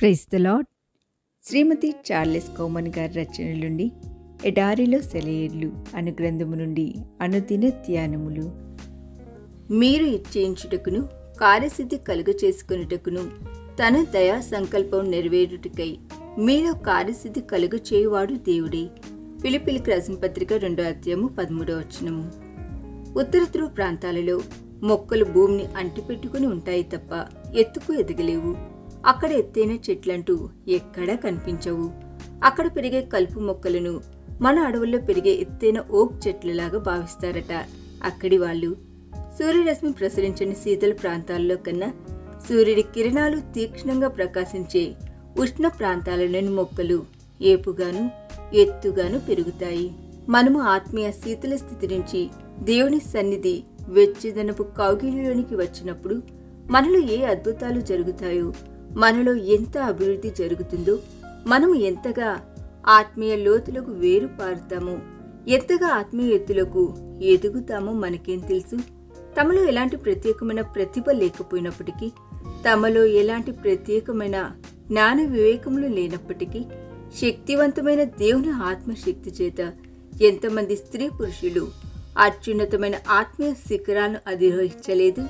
Praise the lord Shrimati Charles common గారి రచనల నుండి ఎడారిలో సెలయేర్లు అను గ్రంథము నుండి అనుదిన ధ్యానములు. మీరు ఇచ్చేయించుటకును కార్యసిద్ధి కలుగ చేసుకున్నటకును తన దయా సంకల్పం నెరవేరుటకై మీలో కార్యసిద్ధి కలుగ చేయువాడు దేవుడే. పిలిపిలికి రాసిన పత్రిక రెండో అధ్యాయము పదమూడవ వచనము. ఉత్తర ధ్రువ ప్రాంతాలలో మొక్కలు భూమిని అంటిపెట్టుకుని ఉంటాయి తప్ప ఎత్తుకు ఎదగలేవు. అక్కడ ఎత్తైన చెట్లంటూ ఎక్కడా కనిపించవు. అక్కడ పెరిగే కలుపు మొక్కలను మన అడవుల్లో పెరిగే ఎత్తైన ఓక్ చెట్లలాగా భావిస్తారట. అక్కడి వాళ్ళు సూర్యరశ్మి ప్రసరించని శీతల ప్రాంతాల్లో కన్నా సూర్యుడి కిరణాలు తీక్షణంగా ప్రకాశించే ఉష్ణ ప్రాంతాలలోని మొక్కలు ఏపుగాను ఎత్తుగాను పెరుగుతాయి. మనము ఆత్మీయ శీతల స్థితి నుంచి దేవుని సన్నిధి వెచ్చదనపు కౌగిలిలోనికి వచ్చినప్పుడు మనలో ఏ అద్భుతాలు జరుగుతాయో మనలో ఎంత అభివృద్ధి జరుగుతుందో మనం ఎంతగా ఆత్మీయ లోతులకు వేరుపారుతామో ఎంతగా ఆత్మీయ ఎత్తులకు ఎదుగుతామో మనకేం తెలుసు? తమలో ఎలాంటి ప్రత్యేకమైన ప్రతిభ లేకపోయినప్పటికీ తమలో ఎలాంటి ప్రత్యేకమైన జ్ఞాన వివేకములు లేనప్పటికీ శక్తివంతమైన దేవుని ఆత్మశక్తి చేత ఎంతమంది స్త్రీ పురుషులు అత్యున్నతమైన ఆత్మీయ శిఖరాలను అధిరోహించలేదు?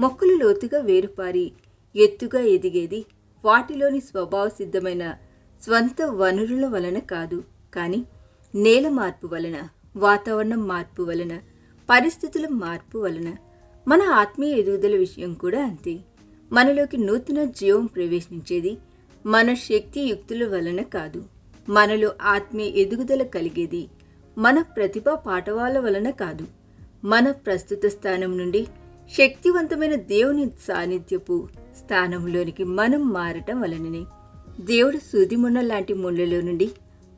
మొక్కలు లోతుగా వేరుపారి ఎత్తుగా ఎదిగేది వాటిలోని స్వభావ సిద్ధమైన స్వంత వనరుల వలన కాదు. కానీ నేల మార్పు వలన వాతావరణం మార్పు వలన పరిస్థితుల మార్పు వలన మన ఆత్మీయ ఎదుగుదల విషయం కూడా అంతే. మనలోకి నూతన జీవం ప్రవేశించేది మన శక్తి యుక్తుల వలన కాదు. మనలో ఆత్మీయ ఎదుగుదల కలిగేది మన ప్రతిభ పాఠవాల వలన కాదు. మన ప్రస్తుత స్థానం నుండి శక్తివంతమైన దేవుని సాన్నిధ్యపు స్థానంలోనికి మనం మారటం వలననే. దేవుడు సూదిమున్న లాంటి ముళ్ళలో నుండి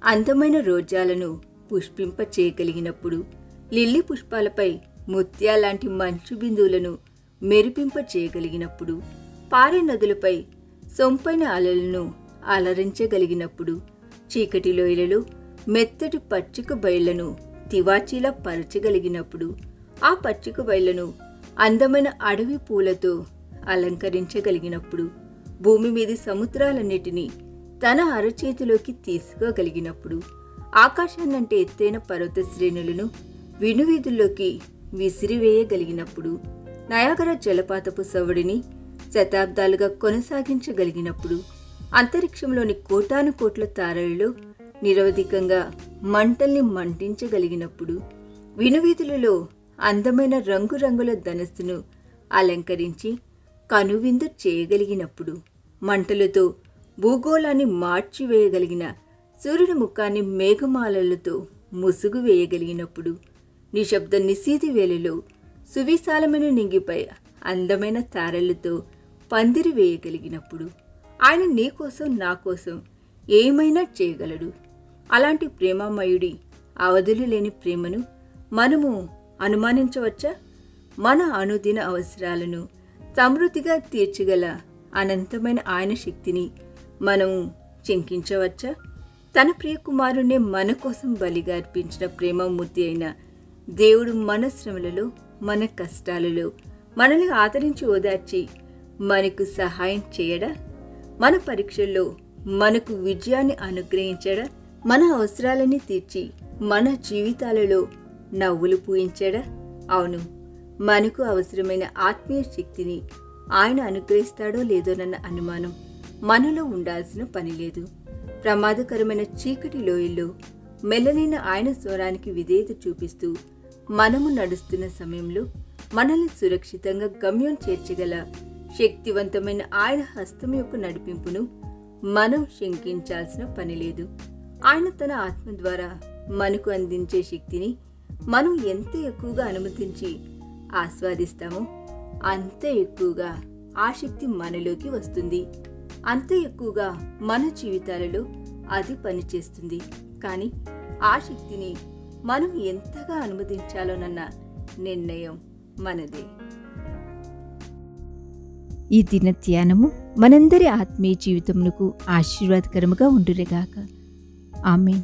అందమైన రోజాలను పుష్పింప చేయగలిగినప్పుడు లిల్లీ పుష్పాలపై ముత్యాలాంటి మంచు బిందువులను మెరిపింప చేయగలిగినప్పుడు పారే నదులపై సొంపైన అలలను అలరించగలిగినప్పుడు చీకటి లోయలలో మెత్తటి పచ్చిక బయళ్ళను తివాచీలా పరచగలిగినప్పుడు ఆ పచ్చిక బయళ్ళను అందమైన అడవి పూలతో అలంకరించగలిగినప్పుడు భూమి మీది సముద్రాలన్నిటినీ తన అరచేతిలోకి తీసుకోగలిగినప్పుడు ఆకాశాన్నంటే ఎత్తైన పర్వత శ్రేణులను వినువీధుల్లోకి విసిరివేయగలిగినప్పుడు నయాగర జలపాతపు సవడిని శతాబ్దాలుగా కొనసాగించగలిగినప్పుడు అంతరిక్షంలోని కోటాను కోట్ల తారలలో నిరవధికంగా మంటల్ని మంటించగలిగినప్పుడు వినువీధులలో అందమైన రంగురంగుల ధనస్సును అలంకరించి కనువిందు చేయగలిగినప్పుడు మంటలతో భూగోళాన్ని మార్చివేయగలిగిన సూర్యుడి ముఖాన్ని మేఘమాలలతో ముసుగు వేయగలిగినప్పుడు నిశ్శబ్ద నిశీతి వేళలో సువిశాలమైన నింగిపై అందమైన తారలతో పందిరి వేయగలిగినప్పుడు ఆయన నీ కోసం నా కోసం ఏమైనా చేయగలడు. అలాంటి ప్రేమామయుడి అవధులు లేని ప్రేమను మనము అనుమానించవచ్చా? మన అనుదిన అవసరాలను సమృద్ధిగా తీర్చగల అనంతమైన ఆయన శక్తిని మనం చెంకించవచ్చా తన ప్రియ కుమారునే మన కోసం బలిగా అర్పించిన ప్రేమమూర్తి అయిన దేవుడు మన శ్రమలలో మన కష్టాలలో మనల్ని ఆదరించి ఓదార్చి మనకు సహాయం చేయడా? మన పరీక్షల్లో మనకు విజయాన్ని అనుగ్రహించడా? మన అవసరాలని తీర్చి మన జీవితాలలో నవ్వులు పూయించడా? అవును మనకు అవసరమైన ఆత్మీయ శక్తిని ఆయన అనుగ్రహిస్తాడో లేదోనన్న అనుమానం మనలో ఉండాల్సిన పని లేదు. ప్రమాదకరమైన చీకటి లోయల్లో మెల్లనైన ఆయన స్వరానికి విధేయత చూపిస్తూ మనము నడుస్తున్న సమయంలో మనల్ని సురక్షితంగా గమ్యం చేర్చగల శక్తివంతమైన ఆయన హస్తం యొక్క నడిపింపును మనం శంకించాల్సిన పని లేదు. ఆయన తన ఆత్మ ద్వారా మనకు అందించే శక్తిని మనం ఎంత ఎక్కువగా అనుమతించి ఆస్వాదిస్తామో. అంత ఎక్కువగా ఆ శక్తి మనలోకి వస్తుంది. అంత ఎక్కువగా మన జీవితాలలో అది పనిచేస్తుంది. కానీ ఆ శక్తిని మనం ఎంతగా అనుమతించాలోనన్న నిర్ణయం మనదే. ఈ దిన ధ్యానము మనందరి ఆత్మీయ జీవితమునకు ఆశీర్వాదకరముగా ఉండురేగాక ఆమెన్.